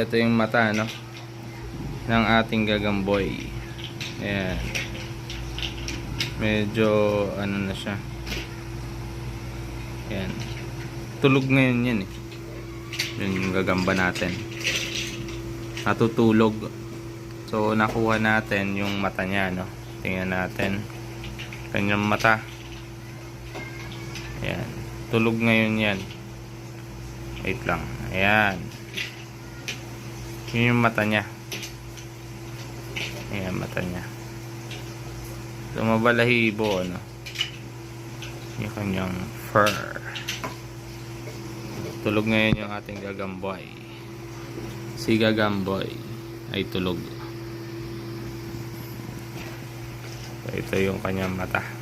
Ito yung mata, no? Ng ating gagamboy. Ayan. Medyo, ano na siya. Ayan. Tulog ngayon yan eh. Yun yung gagamba natin. Natutulog. So, nakuha natin yung mata niya, no? Tingnan natin. Kanyang mata. Ayan. Tulog ngayon yan. Wait lang. Ayan. Yun yung mata niya. Ayan, mata niya. So, mabalahibo, ano? Yung kanyang fur. Tulog ngayon yung ating gagamboy. Si gagamboy ay tulog. So, ito yung kanyang mata.